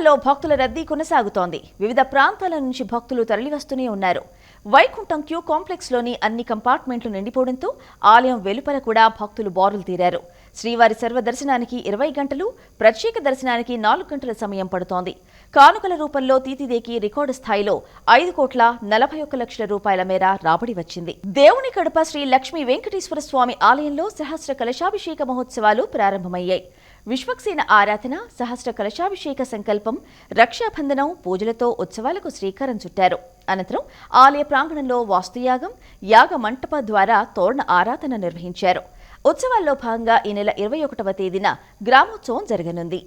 తిరుమలలో భక్తుల రద్దీ కొనసాగుతోంది. వివిధ ప్రాంతాల నుంచి భక్తులు తరలివస్తూనే ఉన్నారు. వైకుంఠం క్యూ కాంప్లెక్స్లోని అన్ని కంపార్ట్మెంట్లు నిండిపోవడంతో ఆలయం వెలుపల కూడా భక్తులు బారులు తీరారు. శ్రీవారి సర్వ దర్శనానికి ఇరవై గంటలు ప్రత్యేక దర్శనానికి నాలుగు గంటల సమయం పడుతోంది. కానుకల రూపంలో తీతిదేకి రికార్డు స్థాయిలో ఐదు కోట్ల నలభై ఒక్క లక్షల రూపాయల మేర రాబడి వచ్చింది. దేవుని కడప శ్రీ లక్ష్మీ వెంకటేశ్వర స్వామి ఆలయంలో సహస్ర కలశాభిషేక మహోత్సవాలు ప్రారంభమయ్యాయి. విశ్వక్సేన ఆరాధన సహస్ర కలశాభిషేక సంకల్పం రక్షాబంధనం పూజలతో ఉత్సవాలకు శ్రీకారం చుట్టారు. అనంతరం ఆలయ ప్రాంగణంలో వాస్తుయాగం యాగ మంటప ద్వారా తోరణ ఆరాధన నిర్వహించారు. ఉత్సవాల్లో భాగంగా ఈ నెల ఇరవై ఒకటవ తేదీన గ్రామోత్సవం జరగనుంది.